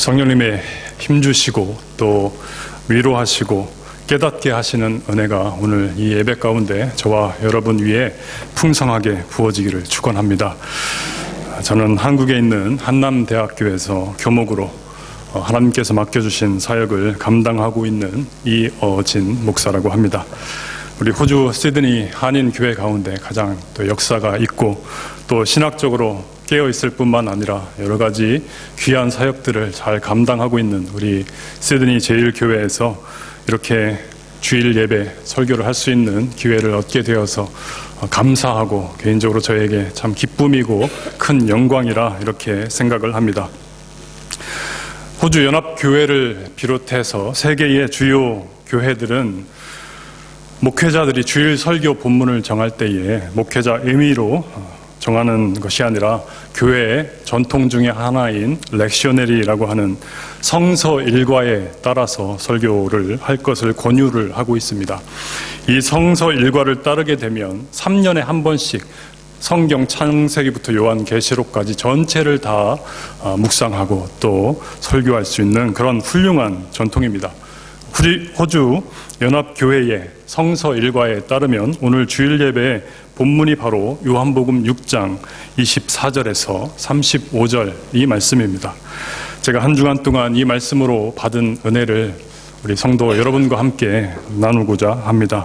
성령님의 힘주시고 또 위로하시고 깨닫게 하시는 은혜가 오늘 이 예배 가운데 저와 여러분 위에 풍성하게 부어지기를 축원합니다. 저는 한국에 있는 한남대학교에서 교목으로 하나님께서 맡겨주신 사역을 감당하고 있는 이어진 목사라고 합니다. 우리 호주 시드니 한인 교회 가운데 가장 또 역사가 있고 또 신학적으로 깨어 있을 뿐만 아니라 여러 가지 귀한 사역들을 잘 감당하고 있는 우리 시드니 제일교회에서 이렇게 주일 예배 설교를 할 수 있는 기회를 얻게 되어서 감사하고 개인적으로 저에게 참 기쁨이고 큰 영광이라 이렇게 생각을 합니다. 호주 연합교회를 비롯해서 세계의 주요 교회들은 목회자들이 주일 설교 본문을 정할 때에 목회자 의미로 정하는 것이 아니라 교회의 전통 중의 하나인 렉셔네리라고 하는 성서 일과에 따라서 설교를 할 것을 권유를 하고 있습니다. 이 성서 일과를 따르게 되면 3년에 한 번씩 성경 창세기부터 요한 계시록까지 전체를 다 묵상하고 또 설교할 수 있는 그런 훌륭한 전통입니다. 호주 연합교회의 성서 일과에 따르면 오늘 주일 예배 본문이 바로 요한복음 6장 24절에서 35절 이 말씀입니다. 제가 한 주간 동안 이 말씀으로 받은 은혜를 우리 성도 여러분과 함께 나누고자 합니다.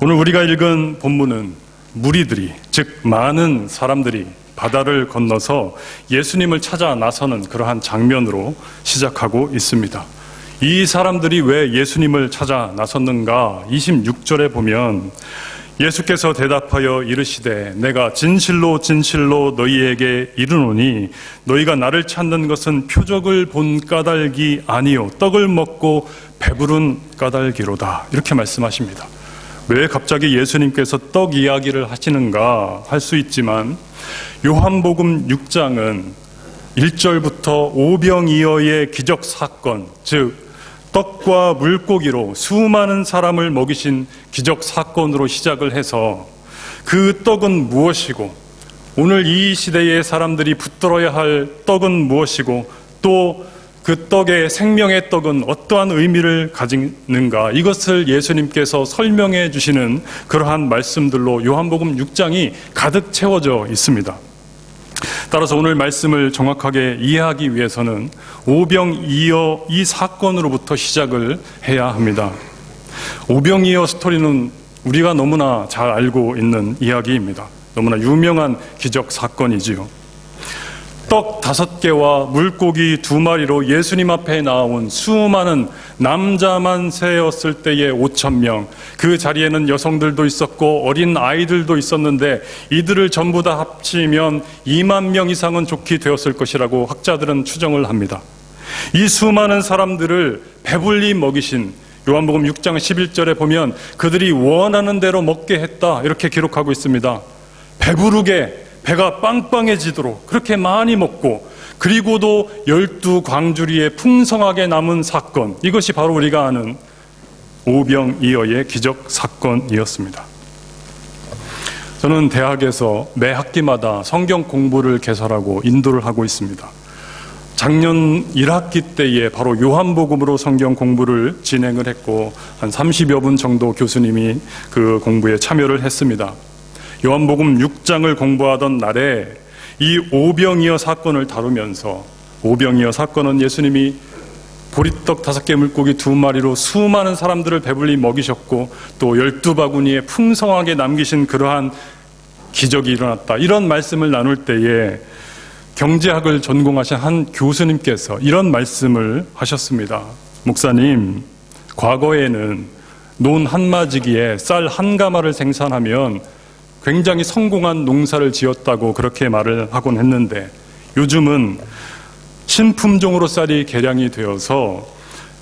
오늘 우리가 읽은 본문은 무리들이, 즉, 많은 사람들이 바다를 건너서 예수님을 찾아 나서는 그러한 장면으로 시작하고 있습니다. 이 사람들이 왜 예수님을 찾아 나섰는가? 26절에 보면 예수께서 대답하여 이르시되 내가 진실로 진실로 너희에게 이르노니 너희가 나를 찾는 것은 표적을 본 까닭이 아니요 떡을 먹고 배부른 까닭이로다 이렇게 말씀하십니다. 왜 갑자기 예수님께서 떡 이야기를 하시는가 할 수 있지만 요한복음 6장은 1절부터 오병이어의 기적 사건 즉 떡과 물고기로 수많은 사람을 먹이신 기적 사건으로 시작을 해서 그 떡은 무엇이고 오늘 이 시대의 사람들이 붙들어야 할 떡은 무엇이고 또 그 떡의 생명의 떡은 어떠한 의미를 가지는가 이것을 예수님께서 설명해 주시는 그러한 말씀들로 요한복음 6장이 가득 채워져 있습니다. 따라서 오늘 말씀을 정확하게 이해하기 위해서는 오병이어 이 사건으로부터 시작을 해야 합니다. 오병이어 스토리는 우리가 너무나 잘 알고 있는 이야기입니다. 너무나 유명한 기적 사건이지요. 떡 다섯 개와 물고기 두 마리로 예수님 앞에 나온 수많은 남자만 세었을 때의 5천 명. 그 자리에는 여성들도 있었고 어린 아이들도 있었는데 이들을 전부 다 합치면 2만 명 이상은 좋게 되었을 것이라고 학자들은 추정을 합니다. 이 수많은 사람들을 배불리 먹이신 요한복음 6장 11절에 보면 그들이 원하는 대로 먹게 했다 이렇게 기록하고 있습니다. 배부르게 배가 빵빵해지도록 그렇게 많이 먹고 그리고도 열두 광주리에 풍성하게 남은 사건 이것이 바로 우리가 아는 오병이어의 기적 사건이었습니다. 저는 대학에서 매 학기마다 성경 공부를 개설하고 인도를 하고 있습니다. 작년 1학기 때에 바로 요한복음으로 성경 공부를 진행을 했고 한 30여 분 정도 교수님이 그 공부에 참여를 했습니다. 요한복음 6장을 공부하던 날에 이 오병이어 사건을 다루면서 오병이어 사건은 예수님이 보리떡 다섯 개 물고기 두 마리로 수많은 사람들을 배불리 먹이셨고 또 열두 바구니에 풍성하게 남기신 그러한 기적이 일어났다. 이런 말씀을 나눌 때에 경제학을 전공하신 한 교수님께서 이런 말씀을 하셨습니다. 목사님, 과거에는 논 한 마지기에 쌀 한 가마를 생산하면 굉장히 성공한 농사를 지었다고 그렇게 말을 하곤 했는데 요즘은 신품종으로 쌀이 개량이 되어서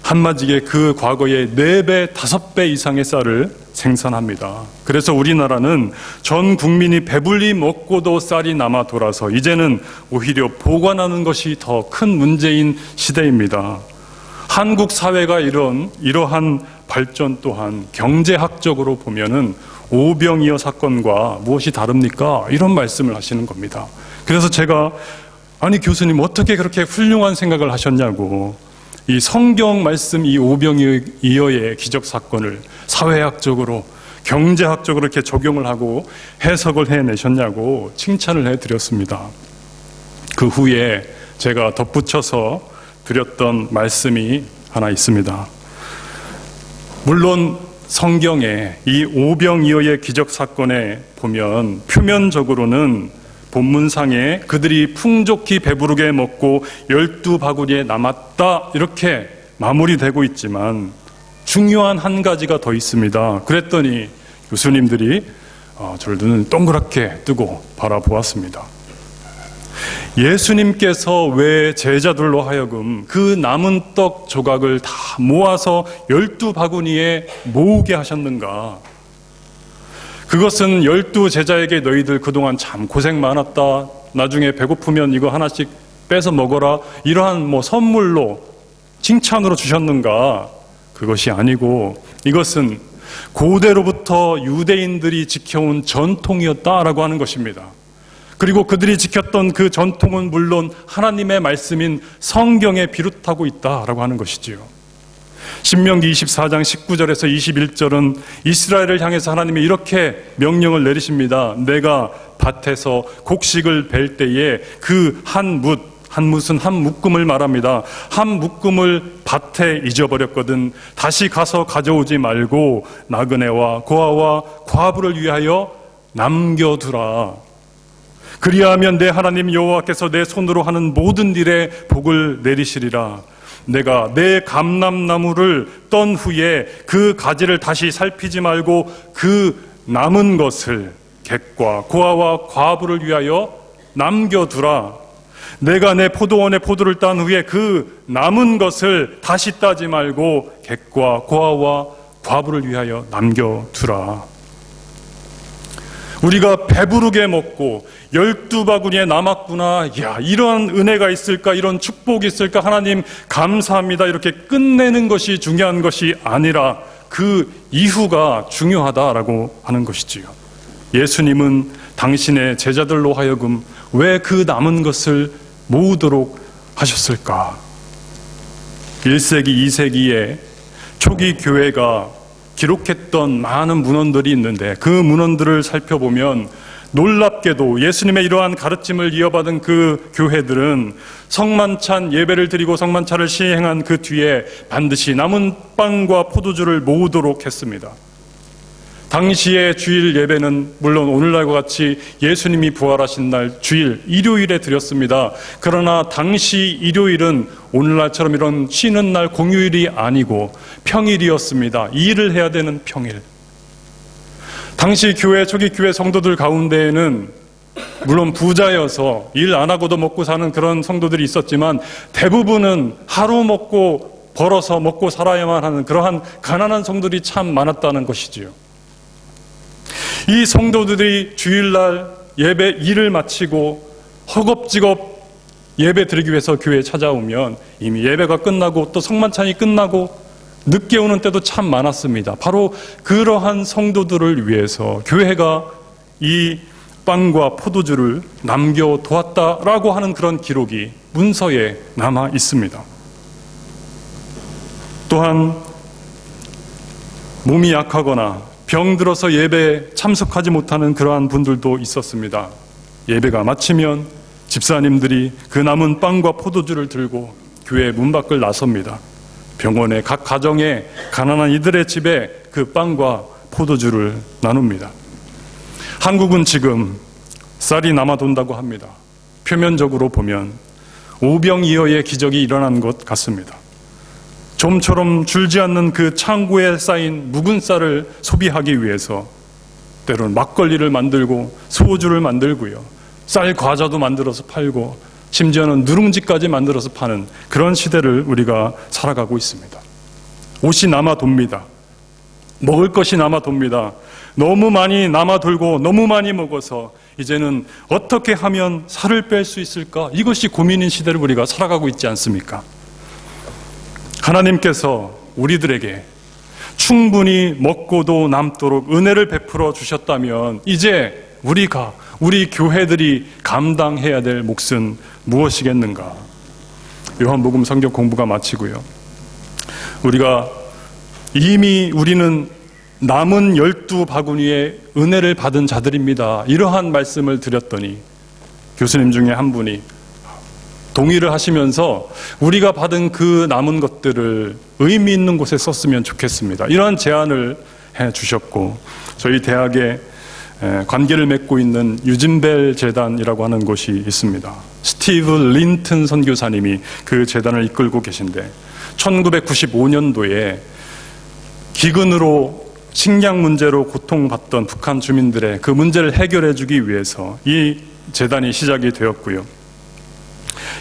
한마디에 그 과거의 4배, 5배 이상의 쌀을 생산합니다. 그래서 우리나라는 전 국민이 배불리 먹고도 쌀이 남아 돌아서 이제는 오히려 보관하는 것이 더 큰 문제인 시대입니다. 한국 사회가 이런 이러한 발전 또한 경제학적으로 보면은 오병이어 사건과 무엇이 다릅니까? 이런 말씀을 하시는 겁니다. 그래서 제가 아니 교수님 어떻게 그렇게 훌륭한 생각을 하셨냐고 이 성경 말씀 이 오병이어의 기적 사건을 사회학적으로 경제학적으로 이렇게 적용을 하고 해석을 해내셨냐고 칭찬을 해드렸습니다. 그 후에 제가 덧붙여서 드렸던 말씀이 하나 있습니다. 물론 성경에 이 오병이어의 기적 사건에 보면 표면적으로는 본문상에 그들이 풍족히 배부르게 먹고 열두 바구니에 남았다 이렇게 마무리되고 있지만 중요한 한 가지가 더 있습니다. 그랬더니 교수님들이 어, 저를 눈을 동그랗게 뜨고 바라보았습니다. 예수님께서 왜 제자들로 하여금 그 남은 떡 조각을 다 모아서 열두 바구니에 모으게 하셨는가? 그것은 열두 제자에게 너희들 그동안 참 고생 많았다. 나중에 배고프면 이거 하나씩 빼서 먹어라. 이러한 뭐 선물로 칭찬으로 주셨는가? 그것이 아니고 이것은 고대로부터 유대인들이 지켜온 전통이었다라고 하는 것입니다. 그리고 그들이 지켰던 그 전통은 물론 하나님의 말씀인 성경에 비롯하고 있다라고 하는 것이지요. 신명기 24장 19절에서 21절은 이스라엘을 향해서 하나님이 이렇게 명령을 내리십니다. 내가 밭에서 곡식을 벨 때에 그한 묻, 한 묻은 한 묶음을 말합니다. 한 묶음을 밭에 잊어버렸거든 다시 가서 가져오지 말고 나그네와 고아와 과부를 위하여 남겨두라. 그리하면 내 하나님 여호와께서 내 손으로 하는 모든 일에 복을 내리시리라. 내가 내 감람나무를 떤 후에 그 가지를 다시 살피지 말고 그 남은 것을 객과 고아와 과부를 위하여 남겨두라. 내가 내 포도원의 포도를 딴 후에 그 남은 것을 다시 따지 말고 객과 고아와 과부를 위하여 남겨두라. 우리가 배부르게 먹고 열두 바구니에 남았구나. 야, 이런 은혜가 있을까? 이런 축복이 있을까? 하나님 감사합니다. 이렇게 끝내는 것이 중요한 것이 아니라 그 이후가 중요하다라고 하는 것이지요. 예수님은 당신의 제자들로 하여금 왜 그 남은 것을 모으도록 하셨을까? 1세기, 2세기에 초기 교회가 기록했던 많은 문헌들이 있는데 그 문헌들을 살펴보면 놀랍게도 예수님의 이러한 가르침을 이어받은 그 교회들은 성만찬 예배를 드리고 성만찬을 시행한 그 뒤에 반드시 남은 빵과 포도주를 모으도록 했습니다. 당시의 주일 예배는 물론 오늘날과 같이 예수님이 부활하신 날 주일 일요일에 드렸습니다. 그러나 당시 일요일은 오늘날처럼 이런 쉬는 날 공휴일이 아니고 평일이었습니다. 일을 해야 되는 평일. 당시 교회 초기 교회 성도들 가운데에는 물론 부자여서 일 안 하고도 먹고 사는 그런 성도들이 있었지만 대부분은 하루 먹고 벌어서 먹고 살아야만 하는 그러한 가난한 성도들이 참 많았다는 것이지요. 이 성도들이 주일날 예배 일을 마치고 허겁지겁 예배 드리기 위해서 교회에 찾아오면 이미 예배가 끝나고 또 성만찬이 끝나고 늦게 오는 때도 참 많았습니다. 바로 그러한 성도들을 위해서 교회가 이 빵과 포도주를 남겨두었다라고 하는 그런 기록이 문서에 남아 있습니다. 또한 몸이 약하거나 병들어서 예배에 참석하지 못하는 그러한 분들도 있었습니다. 예배가 마치면 집사님들이 그 남은 빵과 포도주를 들고 교회 문 밖을 나섭니다. 병원의 각 가정에 가난한 이들의 집에 그 빵과 포도주를 나눕니다. 한국은 지금 쌀이 남아 돈다고 합니다. 표면적으로 보면 오병이어의 기적이 일어난 것 같습니다. 좀처럼 줄지 않는 그 창고에 쌓인 묵은 쌀을 소비하기 위해서 때로는 막걸리를 만들고 소주를 만들고요. 쌀 과자도 만들어서 팔고 심지어는 누룽지까지 만들어서 파는 그런 시대를 우리가 살아가고 있습니다. 옷이 남아 돕니다. 먹을 것이 남아 돕니다. 너무 많이 남아 돌고 너무 많이 먹어서 이제는 어떻게 하면 살을 뺄 수 있을까? 이것이 고민인 시대를 우리가 살아가고 있지 않습니까? 하나님께서 우리들에게 충분히 먹고도 남도록 은혜를 베풀어 주셨다면 이제 우리가 우리 교회들이 감당해야 될 몫은 무엇이겠는가? 요한복음 성경 공부가 마치고요. 우리가 이미 우리는 남은 열두 바구니의 은혜를 받은 자들입니다. 이러한 말씀을 드렸더니 교수님 중에 한 분이 동의를 하시면서 우리가 받은 그 남은 것들을 의미 있는 곳에 썼으면 좋겠습니다. 이러한 제안을 해 주셨고 저희 대학에 관계를 맺고 있는 유진벨 재단이라고 하는 곳이 있습니다. 스티브 린튼 선교사님이 그 재단을 이끌고 계신데 1995년도에 기근으로 식량 문제로 고통받던 북한 주민들의 그 문제를 해결해 주기 위해서 이 재단이 시작이 되었고요.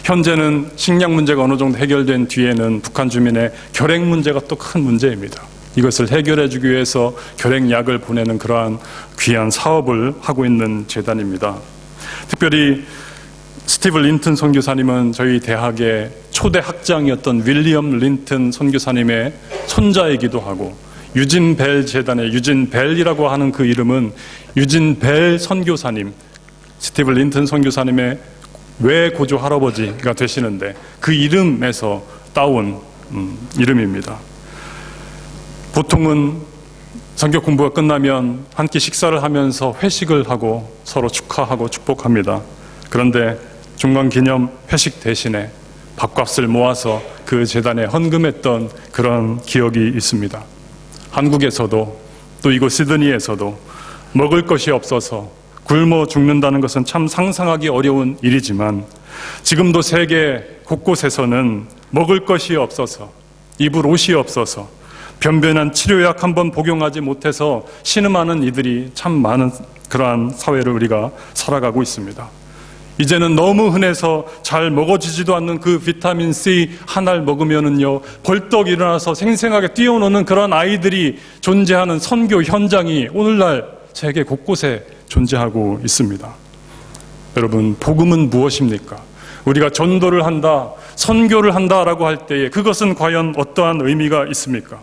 현재는 식량 문제가 어느 정도 해결된 뒤에는 북한 주민의 결핵 문제가 또 큰 문제입니다. 이것을 해결해 주기 위해서 결핵약을 보내는 그러한 귀한 사업을 하고 있는 재단입니다. 특별히 스티브 린튼 선교사님은 저희 대학의 초대 학장이었던 윌리엄 린튼 선교사님의 손자이기도 하고 유진 벨 재단의 유진 벨이라고 하는 그 이름은 유진 벨 선교사님 스티브 린튼 선교사님의 외고조 할아버지가 되시는데 그 이름에서 따온 음, 이름입니다. 보통은 성경 공부가 끝나면 한 끼 식사를 하면서 회식을 하고 서로 축하하고 축복합니다. 그런데 중간 기념 회식 대신에 밥값을 모아서 그 재단에 헌금했던 그런 기억이 있습니다. 한국에서도 또 이곳 시드니에서도 먹을 것이 없어서 굶어 죽는다는 것은 참 상상하기 어려운 일이지만 지금도 세계 곳곳에서는 먹을 것이 없어서 입을 옷이 없어서 변변한 치료약 한 번 복용하지 못해서 신음하는 이들이 참 많은 그러한 사회를 우리가 살아가고 있습니다. 이제는 너무 흔해서 잘 먹어지지도 않는 그 비타민 C 하나를 먹으면은요 벌떡 일어나서 생생하게 뛰어노는 그런 아이들이 존재하는 선교 현장이 오늘날 세계 곳곳에 존재하고 있습니다. 여러분 복음은 무엇입니까? 우리가 전도를 한다, 선교를 한다라고 할 때에 그것은 과연 어떠한 의미가 있습니까?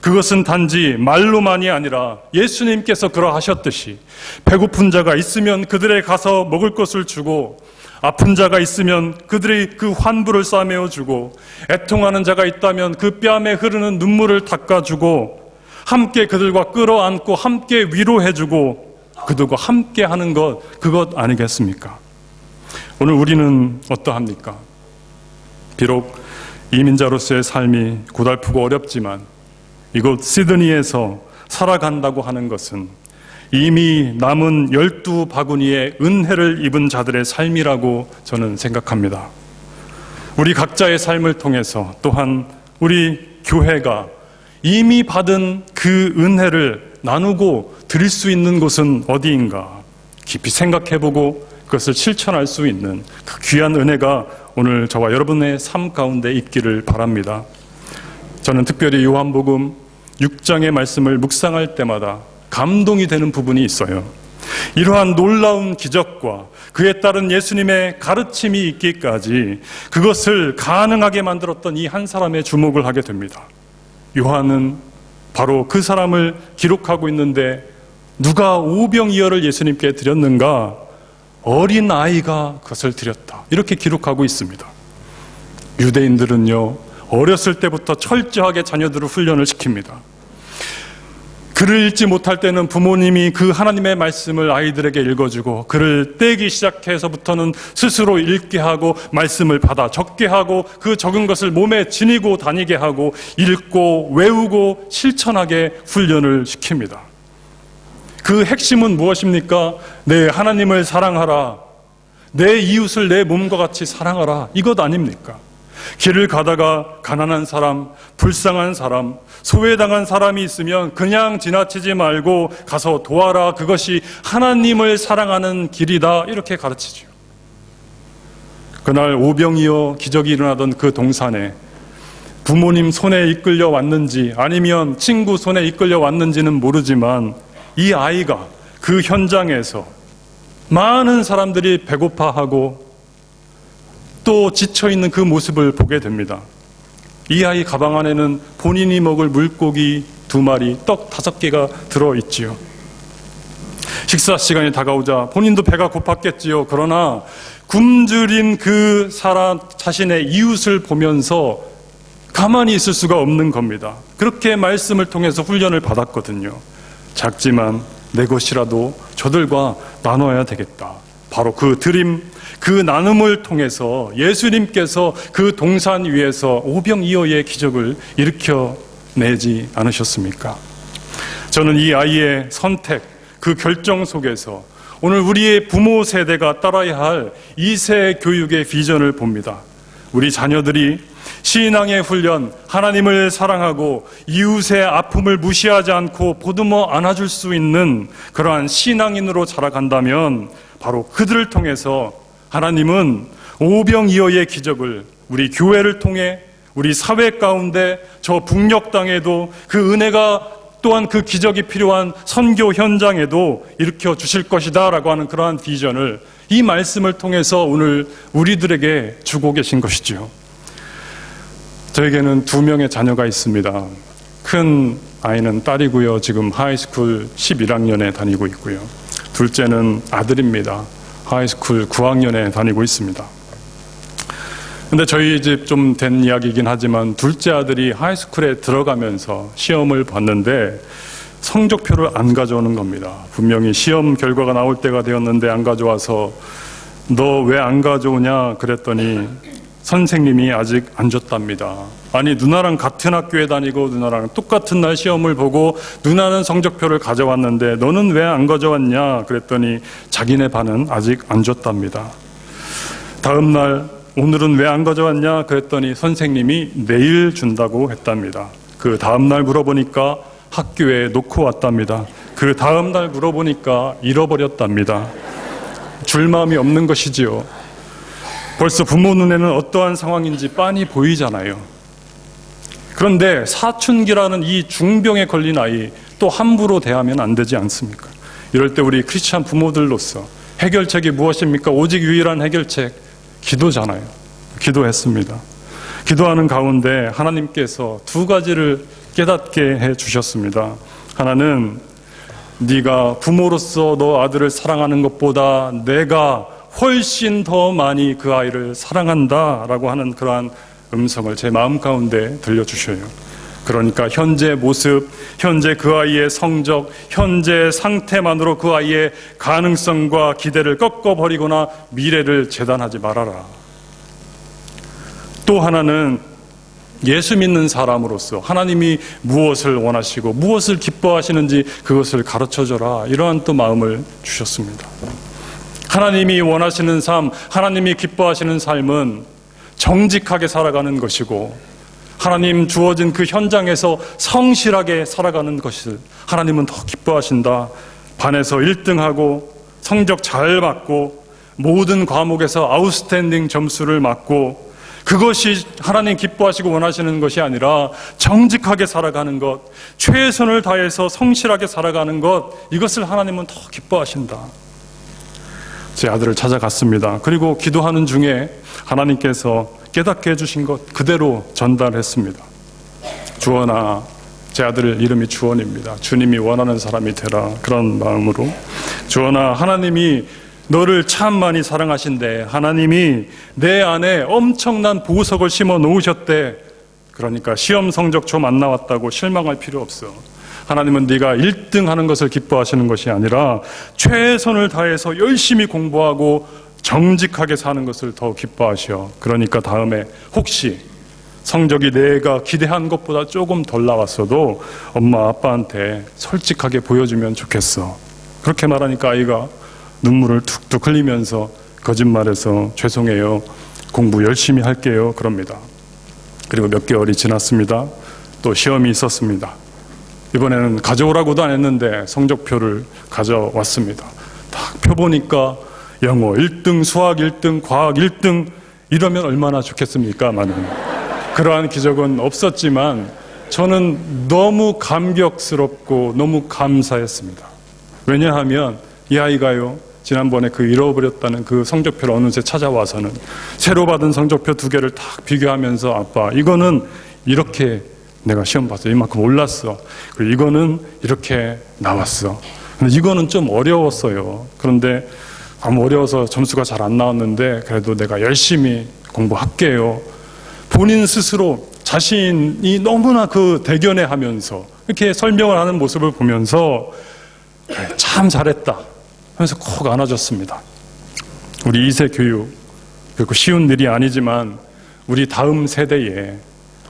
그것은 단지 말로만이 아니라 예수님께서 그러하셨듯이 배고픈 자가 있으면 그들에 가서 먹을 것을 주고 아픈 자가 있으면 그들의 그 환부를 싸매어 주고 애통하는 자가 있다면 그 뺨에 흐르는 눈물을 닦아주고 함께 그들과 끌어안고 함께 위로해 주고 그들과 함께 하는 것 그것 아니겠습니까? 오늘 우리는 어떠합니까? 비록 이민자로서의 삶이 고달프고 어렵지만 이곳 시드니에서 살아간다고 하는 것은 이미 남은 열두 바구니의 은혜를 입은 자들의 삶이라고 저는 생각합니다. 우리 각자의 삶을 통해서 또한 우리 교회가 이미 받은 그 은혜를 나누고 드릴 수 있는 곳은 어디인가 깊이 생각해보고 그것을 실천할 수 있는 그 귀한 은혜가 오늘 저와 여러분의 삶 가운데 있기를 바랍니다. 저는 특별히 요한복음 6장의 말씀을 묵상할 때마다 감동이 되는 부분이 있어요. 이러한 놀라운 기적과 그에 따른 예수님의 가르침이 있기까지 그것을 가능하게 만들었던 이 한 사람의 주목을 하게 됩니다. 요한은 바로 그 사람을 기록하고 있는데 누가 오병이어를 예수님께 드렸는가? 어린 아이가 그것을 드렸다. 이렇게 기록하고 있습니다. 유대인들은요, 어렸을 때부터 철저하게 자녀들을 훈련을 시킵니다. 글을 읽지 못할 때는 부모님이 그 하나님의 말씀을 아이들에게 읽어주고 글을 떼기 시작해서부터는 스스로 읽게 하고 말씀을 받아 적게 하고 그 적은 것을 몸에 지니고 다니게 하고 읽고 외우고 실천하게 훈련을 시킵니다. 그 핵심은 무엇입니까? 내 하나님을 사랑하라. 내 이웃을 내 몸과 같이 사랑하라. 이것 아닙니까? 길을 가다가 가난한 사람, 불쌍한 사람, 소외당한 사람이 있으면 그냥 지나치지 말고 가서 도와라. 그것이 하나님을 사랑하는 길이다. 이렇게 가르치죠. 그날 오병이어 기적이 일어나던 그 동산에 부모님 손에 이끌려 왔는지 아니면 친구 손에 이끌려 왔는지는 모르지만 이 아이가 그 현장에서 많은 사람들이 배고파하고 또 지쳐있는 그 모습을 보게 됩니다. 이 아이 가방 안에는 본인이 먹을 물고기 두 마리, 떡 다섯 개가 들어있지요. 식사 시간이 다가오자 본인도 배가 고팠겠지요. 그러나 굶주린 그 사람 자신의 이웃을 보면서 가만히 있을 수가 없는 겁니다. 그렇게 말씀을 통해서 훈련을 받았거든요. 작지만 내 것이라도 저들과 나눠야 되겠다. 바로 그 드림, 그 나눔을 통해서 예수님께서 그 동산 위에서 오병이어의 기적을 일으켜 내지 않으셨습니까? 저는 이 아이의 선택, 그 결정 속에서 오늘 우리의 부모 세대가 따라야 할 2세 교육의 비전을 봅니다. 우리 자녀들이 신앙의 훈련, 하나님을 사랑하고 이웃의 아픔을 무시하지 않고 보듬어 안아줄 수 있는 그러한 신앙인으로 자라간다면 바로 그들을 통해서 하나님은 오병이어의 기적을 우리 교회를 통해 우리 사회 가운데 저 북녘 땅에도 그 은혜가 또한 그 기적이 필요한 선교 현장에도 일으켜 주실 것이다라고 하는 그러한 비전을 이 말씀을 통해서 오늘 우리들에게 주고 계신 것이지요. 저에게는 두 명의 자녀가 있습니다. 큰 아이는 딸이고요. 지금 하이스쿨 11학년에 다니고 있고요. 둘째는 아들입니다. 하이스쿨 9학년에 다니고 있습니다. 근데 저희 집 좀 된 이야기이긴 하지만 둘째 아들이 하이스쿨에 들어가면서 시험을 봤는데 성적표를 안 가져오는 겁니다. 분명히 시험 결과가 나올 때가 되었는데 안 가져와서 너 왜 안 가져오냐 그랬더니 선생님이 아직 안 줬답니다. 아니 누나랑 같은 학교에 다니고 누나랑 똑같은 날 시험을 보고 누나는 성적표를 가져왔는데 너는 왜 안 가져왔냐 그랬더니 자기네 반은 아직 안 줬답니다. 다음 날 오늘은 왜 안 가져왔냐 그랬더니 선생님이 내일 준다고 했답니다. 그 다음 날 물어보니까 학교에 놓고 왔답니다. 그 다음 날 물어보니까 잃어버렸답니다. 줄 마음이 없는 것이지요. 벌써 부모 눈에는 어떠한 상황인지 빤히 보이잖아요. 그런데 사춘기라는 이 중병에 걸린 아이 또 함부로 대하면 안 되지 않습니까? 이럴 때 우리 크리스찬 부모들로서 해결책이 무엇입니까? 오직 유일한 해결책 기도잖아요. 기도했습니다. 기도하는 가운데 하나님께서 두 가지를 깨닫게 해 주셨습니다. 하나는 네가 부모로서 너 아들을 사랑하는 것보다 내가 훨씬 더 많이 그 아이를 사랑한다 라고 하는 그러한 음성을 제 마음 가운데 들려주셔요. 그러니까 현재 모습, 현재 그 아이의 성적, 현재 상태만으로 그 아이의 가능성과 기대를 꺾어버리거나 미래를 재단하지 말아라. 또 하나는 예수 믿는 사람으로서 하나님이 무엇을 원하시고 무엇을 기뻐하시는지 그것을 가르쳐 줘라. 이러한 또 마음을 주셨습니다. 하나님이 원하시는 삶, 하나님이 기뻐하시는 삶은 정직하게 살아가는 것이고 하나님 주어진 그 현장에서 성실하게 살아가는 것을 하나님은 더 기뻐하신다. 반에서 1등하고 성적 잘 받고 모든 과목에서 아웃스탠딩 점수를 받고 그것이 하나님 기뻐하시고 원하시는 것이 아니라 정직하게 살아가는 것, 최선을 다해서 성실하게 살아가는 것, 이것을 하나님은 더 기뻐하신다. 제 아들을 찾아갔습니다. 그리고 기도하는 중에 하나님께서 깨닫게 해주신 것 그대로 전달했습니다. 주원아, 제 아들 이름이 주원입니다. 주님이 원하는 사람이 되라. 그런 마음으로. 주원아, 하나님이 너를 참 많이 사랑하신대. 하나님이 내 안에 엄청난 보석을 심어 놓으셨대. 그러니까 시험 성적 좀 안 나왔다고 실망할 필요 없어. 하나님은 네가 1등 하는 것을 기뻐하시는 것이 아니라 최선을 다해서 열심히 공부하고 정직하게 사는 것을 더 기뻐하셔. 그러니까 다음에 혹시 성적이 내가 기대한 것보다 조금 덜 나왔어도 엄마 아빠한테 솔직하게 보여주면 좋겠어. 그렇게 말하니까 아이가 눈물을 툭툭 흘리면서 거짓말해서 죄송해요. 공부 열심히 할게요. 그럽니다. 그리고 몇 개월이 지났습니다. 또 시험이 있었습니다. 이번에는 가져오라고도 안 했는데 성적표를 가져왔습니다. 딱 펴보니까 영어 1등, 수학 1등, 과학 1등 이러면 얼마나 좋겠습니까? 많은. 그러한 기적은 없었지만 저는 너무 감격스럽고 너무 감사했습니다. 왜냐하면 이 아이가요, 지난번에 그 잃어버렸다는 그 성적표를 어느새 찾아와서는 새로 받은 성적표 두 개를 딱 비교하면서 아빠, 이거는 이렇게 내가 시험 봤어. 이만큼 올랐어. 그리고 이거는 이렇게 나왔어. 근데 이거는 좀 어려웠어요. 그런데 너무 어려워서 점수가 잘 안 나왔는데 그래도 내가 열심히 공부할게요. 본인 스스로 자신이 너무나 그 대견해 하면서 이렇게 설명을 하는 모습을 보면서 참 잘했다 하면서 콕 안아줬습니다. 우리 이세 교육, 결코 쉬운 일이 아니지만 우리 다음 세대에,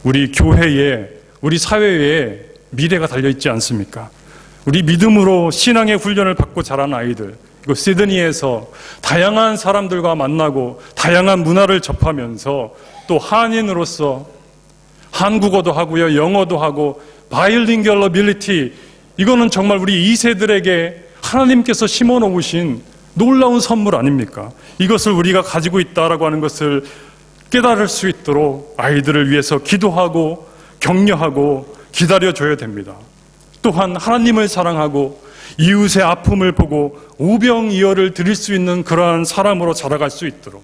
우리 교회에, 우리 사회에 미래가 달려있지 않습니까? 우리 믿음으로 신앙의 훈련을 받고 자란 아이들, 이거 시드니에서 다양한 사람들과 만나고 다양한 문화를 접하면서 또 한인으로서 한국어도 하고요, 영어도 하고 바이링결 어빌리티 이거는 정말 우리 2세들에게 하나님께서 심어 놓으신 놀라운 선물 아닙니까? 이것을 우리가 가지고 있다라고 하는 것을 깨달을 수 있도록 아이들을 위해서 기도하고 격려하고 기다려줘야 됩니다. 또한 하나님을 사랑하고 이웃의 아픔을 보고 오병이어를 드릴 수 있는 그러한 사람으로 자라갈 수 있도록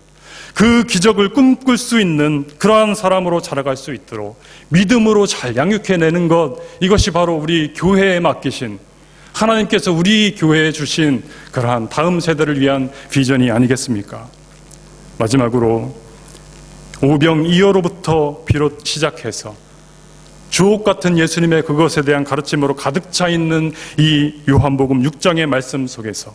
그 기적을 꿈꿀 수 있는 그러한 사람으로 자라갈 수 있도록 믿음으로 잘 양육해내는 것 이것이 바로 우리 교회에 맡기신 하나님께서 우리 교회에 주신 그러한 다음 세대를 위한 비전이 아니겠습니까? 마지막으로 오병이어로부터 비롯 시작해서 주옥 같은 예수님의 그것에 대한 가르침으로 가득 차 있는 이 요한복음 6장의 말씀 속에서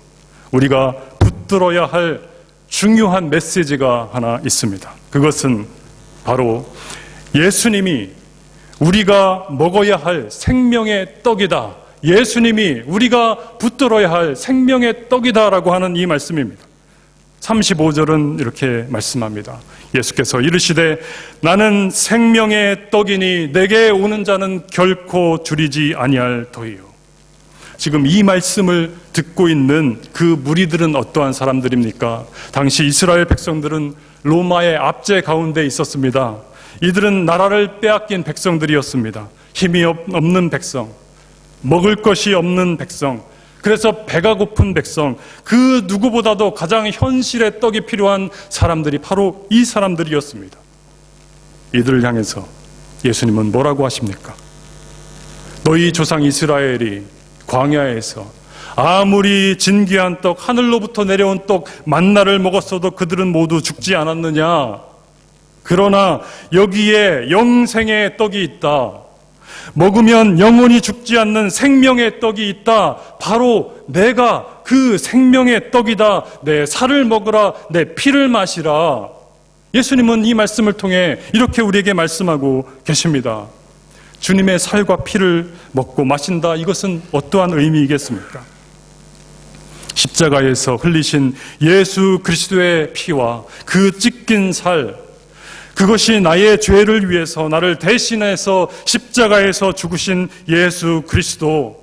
우리가 붙들어야 할 중요한 메시지가 하나 있습니다. 그것은 바로 예수님이 우리가 먹어야 할 생명의 떡이다. 예수님이 우리가 붙들어야 할 생명의 떡이다라고 하는 이 말씀입니다. 35절은 이렇게 말씀합니다. 예수께서 이르시되 나는 생명의 떡이니 내게 오는 자는 결코 줄이지 아니할 터이요. 지금 이 말씀을 듣고 있는 그 무리들은 어떠한 사람들입니까? 당시 이스라엘 백성들은 로마의 압제 가운데 있었습니다. 이들은 나라를 빼앗긴 백성들이었습니다. 힘이 없는 백성, 먹을 것이 없는 백성, 그래서 배가 고픈 백성, 그 누구보다도 가장 현실의 떡이 필요한 사람들이 바로 이 사람들이었습니다. 이들을 향해서 예수님은 뭐라고 하십니까? 너희 조상 이스라엘이 광야에서 아무리 진귀한 떡, 하늘로부터 내려온 떡, 만나를 먹었어도 그들은 모두 죽지 않았느냐? 그러나 여기에 영생의 떡이 있다. 먹으면 영원히 죽지 않는 생명의 떡이 있다. 바로 내가 그 생명의 떡이다. 내 살을 먹으라. 내 피를 마시라. 예수님은 이 말씀을 통해 이렇게 우리에게 말씀하고 계십니다. 주님의 살과 피를 먹고 마신다. 이것은 어떠한 의미이겠습니까? 십자가에서 흘리신 예수 그리스도의 피와 그 찢긴 살, 그것이 나의 죄를 위해서 나를 대신해서 십자가에서 죽으신 예수 그리스도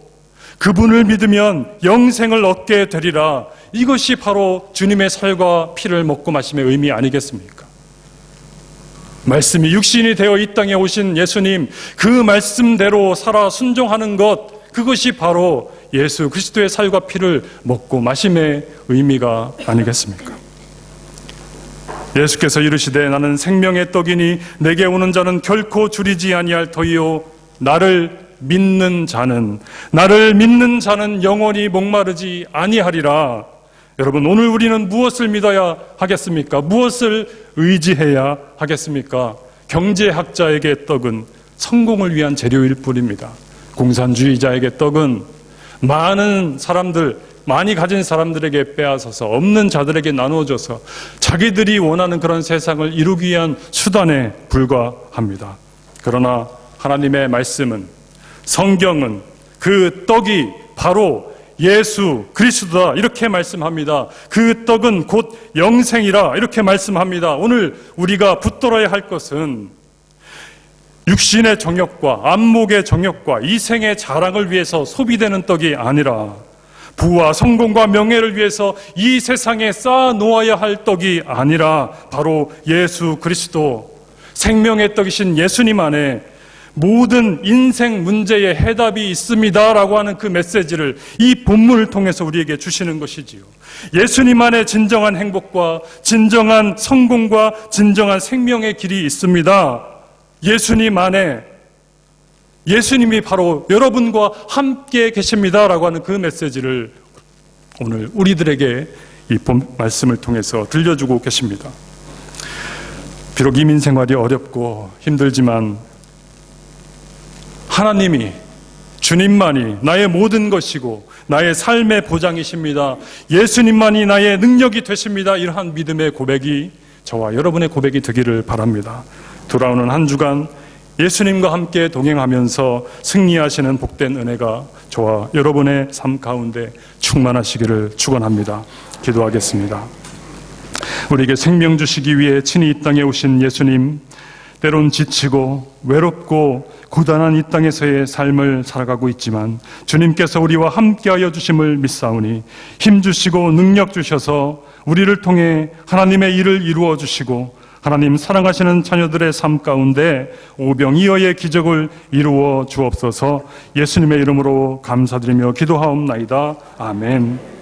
그분을 믿으면 영생을 얻게 되리라. 이것이 바로 주님의 살과 피를 먹고 마심의 의미 아니겠습니까? 말씀이 육신이 되어 이 땅에 오신 예수님 그 말씀대로 살아 순종하는 것 그것이 바로 예수 그리스도의 살과 피를 먹고 마심의 의미가 아니겠습니까? 예수께서 이르시되 나는 생명의 떡이니 내게 오는 자는 결코 줄이지 아니할 터이요 나를 믿는 자는 나를 믿는 자는 영원히 목마르지 아니하리라. 여러분 오늘 우리는 무엇을 믿어야 하겠습니까? 무엇을 의지해야 하겠습니까? 경제학자에게 떡은 성공을 위한 재료일 뿐입니다. 공산주의자에게 떡은 많은 사람들 많이 가진 사람들에게 빼앗아서 없는 자들에게 나누어줘서 자기들이 원하는 그런 세상을 이루기 위한 수단에 불과합니다. 그러나 하나님의 말씀은 성경은 그 떡이 바로 예수 그리스도다 이렇게 말씀합니다. 그 떡은 곧 영생이라 이렇게 말씀합니다. 오늘 우리가 붙들어야 할 것은 육신의 정욕과 안목의 정욕과 이생의 자랑을 위해서 소비되는 떡이 아니라 부와 성공과 명예를 위해서 이 세상에 쌓아 놓아야 할 떡이 아니라 바로 예수 그리스도 생명의 떡이신 예수님 안에 모든 인생 문제의 해답이 있습니다라고 하는 그 메시지를 이 본문을 통해서 우리에게 주시는 것이지요. 예수님 안에 진정한 행복과 진정한 성공과 진정한 생명의 길이 있습니다. 예수님 안에 예수님이 바로 여러분과 함께 계십니다라고 하는 그 메시지를 오늘 우리들에게 이본 말씀을 통해서 들려주고 계십니다. 비록 이민 생활이 어렵고 힘들지만 하나님이 주님만이 나의 모든 것이고 나의 삶의 보장이십니다. 예수님만이 나의 능력이 되십니다. 이러한 믿음의 고백이 저와 여러분의 고백이 되기를 바랍니다. 돌아오는 한 주간 예수님과 함께 동행하면서 승리하시는 복된 은혜가 저와 여러분의 삶 가운데 충만하시기를 축원합니다. 기도하겠습니다. 우리에게 생명 주시기 위해 친히 이 땅에 오신 예수님, 때론 지치고 외롭고 고단한 이 땅에서의 삶을 살아가고 있지만 주님께서 우리와 함께하여 주심을 믿사오니 힘 주시고 능력 주셔서 우리를 통해 하나님의 일을 이루어 주시고 하나님 사랑하시는 자녀들의 삶 가운데 오병이어의 기적을 이루어 주옵소서 예수님의 이름으로 감사드리며 기도하옵나이다. 아멘.